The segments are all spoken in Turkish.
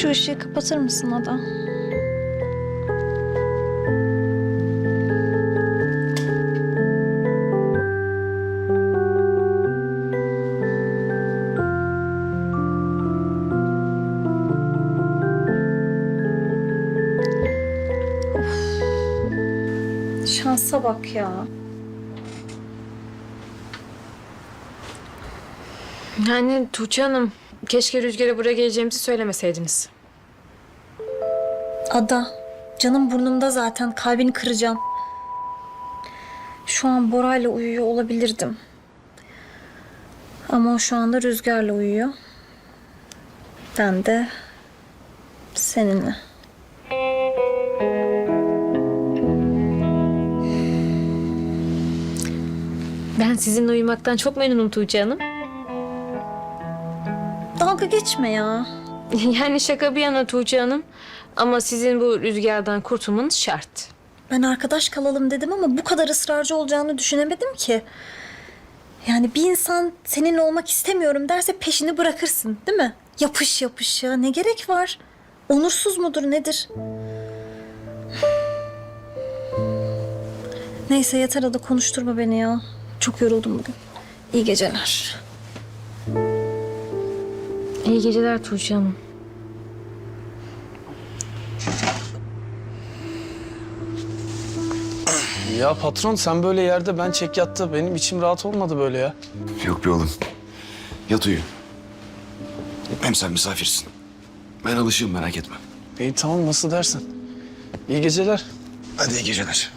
Şu ışığı kapatır mısın Ada? Şansa bak ya. Yani Tuğçe Hanım, keşke Rüzgar'a buraya geleceğimizi söylemeseydiniz. Ada, canım burnumda zaten. Kalbini kıracağım. Şu an Bora'yla uyuyor olabilirdim. Ama o şu anda Rüzgar'la uyuyor. Ben de seninle. Ben sizinle uyumaktan çok memnunum Tuğçe Hanım. Dalga geçme ya. Yani şaka bir yana Tuğçe Hanım. Ama sizin bu rüzgardan kurtulmanız şart. Ben arkadaş kalalım dedim ama bu kadar ısrarcı olacağını düşünemedim ki. Yani bir insan seninle olmak istemiyorum derse peşini bırakırsın değil mi? Yapış yapış ya ne gerek var? Onursuz mudur nedir? Neyse yeter hadi konuşturma beni ya. Çok yoruldum bugün. İyi geceler. İyi geceler Tuğçe Hanım. Ya patron sen böyle yerde ben çek yattı. Benim içim rahat olmadı böyle ya. Yok be oğlum. Yat uyu. Hem sen misafirsin. Ben alışığım merak etme. İyi tamam nasıl dersen. İyi geceler. Hadi iyi geceler.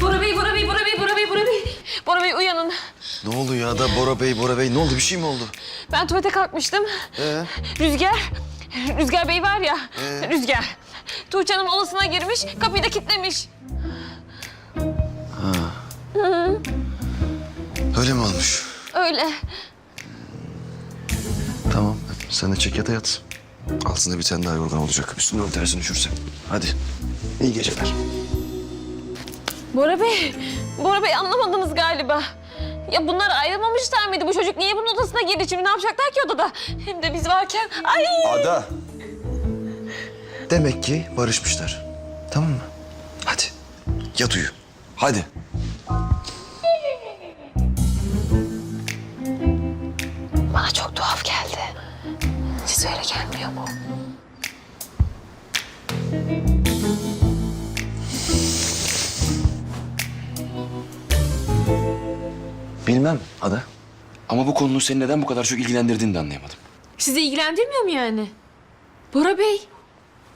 Bora Bey, Bora Bey, Bora Bey, Bora Bey, Bora Bey. Bora Bey uyanın. Ne oldu ya da Bora Bey, Bora Bey ne oldu? Bir şey mi oldu? Ben tuvalete kalkmıştım. Ee? Rüzgar, Rüzgar Bey var ya, Ee? Rüzgar. Tuğçe Hanım odasına girmiş, kapıyı da kilitlemiş. Öyle mi olmuş? Öyle. Tamam. Sen de çek yata yat. Altında bir tane daha yorgan olacak. Üstünde örtersin üşürsen. Hadi. İyi geceler. Bora Bey, Bora Bey anlamadınız galiba. Ya bunlar ayrılmamışlar mıydı? Bu çocuk niye bunun odasına girdi? Şimdi ne yapacaklar ki odada? Hem de biz varken. Ay! Ada. Demek ki barışmışlar. Tamam mı? Hadi. Yat uyu. Hadi. Söyle gelmiyor mu? Bilmem Ada. Ama bu konunun seni neden bu kadar çok ilgilendirdiğini de anlayamadım. Sizi ilgilendirmiyor mu yani? Bora Bey,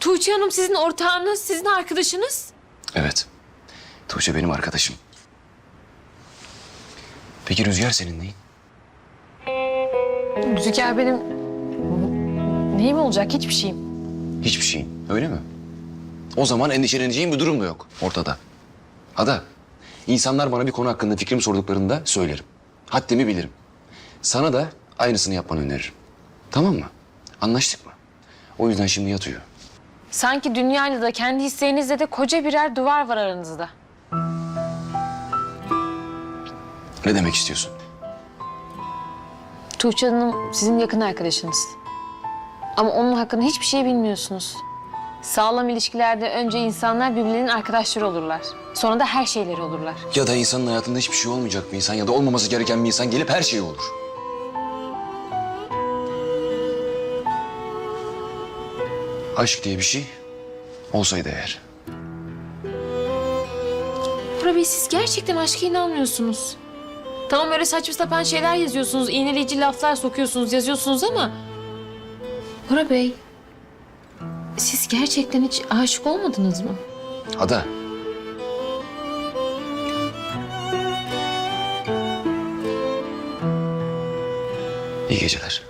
Tuğçe Hanım sizin ortağınız, sizin arkadaşınız. Evet. Tuğçe benim arkadaşım. Peki Rüzgar senin neyin? Rüzgar benim... Neyim olacak? Hiçbir şeyim. Hiçbir şeyin. Öyle mi? O zaman endişeleneceğim bir durum da yok ortada. Ada, insanlar bana bir konu hakkında fikrimi sorduklarında söylerim. Haddimi bilirim. Sana da aynısını yapmanı öneririm. Tamam mı? Anlaştık mı? O yüzden şimdi yat uyu. Sanki dünyayla da kendi hislerinizle de koca birer duvar var aranızda. Ne demek istiyorsun? Tuğçe Hanım sizin yakın arkadaşınız. Ama onun hakkında hiçbir şey bilmiyorsunuz. Sağlam ilişkilerde önce insanlar birbirlerinin arkadaşları olurlar. Sonra da her şeyleri olurlar. Ya da insanın hayatında hiçbir şey olmayacak bir insan ya da olmaması gereken bir insan gelip her şey olur. Aşk diye bir şey olsaydı eğer. Bora Bey siz gerçekten aşka inanmıyorsunuz. Tamam öyle saçma sapan şeyler yazıyorsunuz, iğneleyici laflar sokuyorsunuz, yazıyorsunuz ama... Bora Bey, siz gerçekten hiç aşık olmadınız mı? Ada. İyi geceler.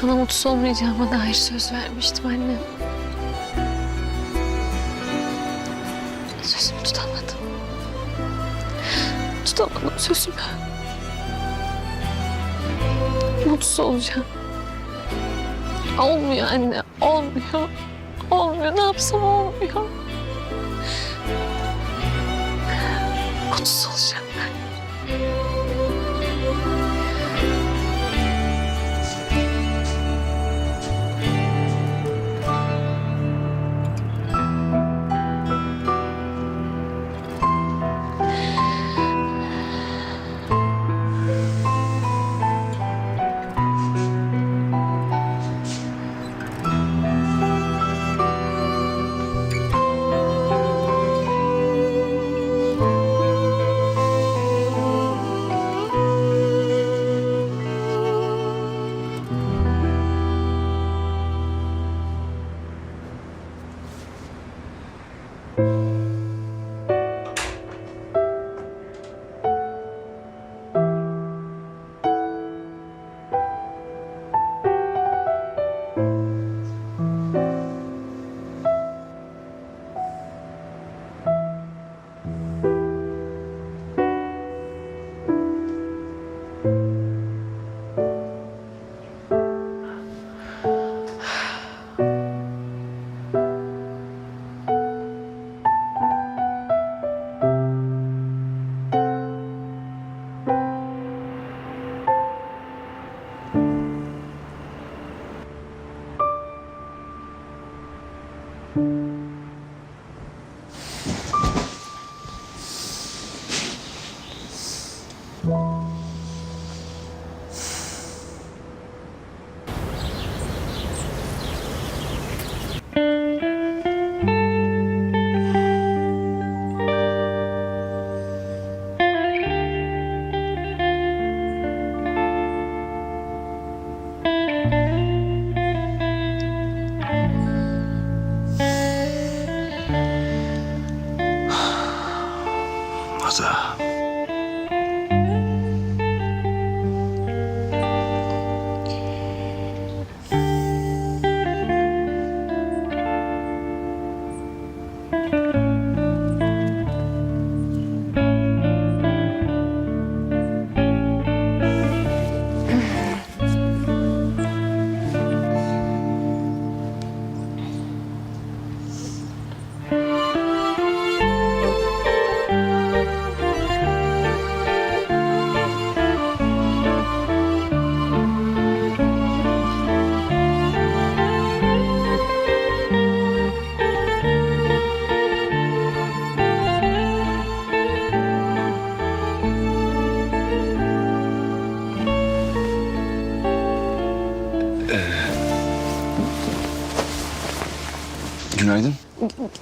Sana mutsuz olmayacağıma dair söz vermiştim annem. Sözümü tutamadım. Tutamadım sözümü. Mutsuz olacağım. Olmuyor anne, olmuyor. Olmuyor, ne yapsam olmuyor. Mutsuz olacağım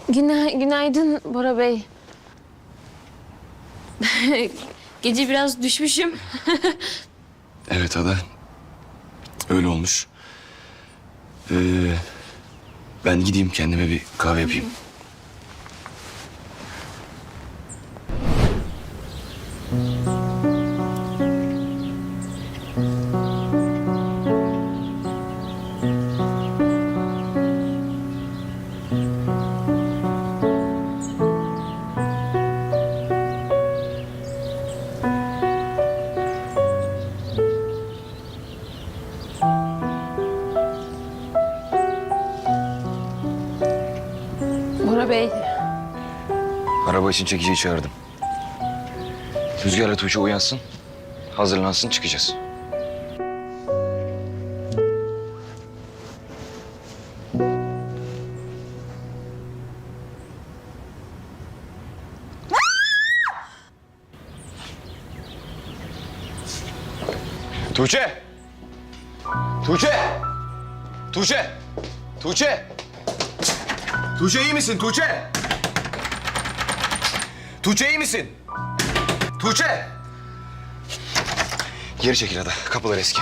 Güna günaydın Bora Bey. Gece biraz düşmüşüm. Evet Ada. Öyle olmuş. Ee, ben gideyim kendime bir kahve yapayım. Araba için çekiciyi çağırdım. Rüzgarla Tuğçe uyansın. Hazırlansın çıkacağız. Tuğçe! Tuğçe! Tuğçe! Tuğçe! Tuğçe iyi misin Tuğçe? Tuğçe iyi misin? Tuğçe! Geri çekil hadi. Kapılar eski.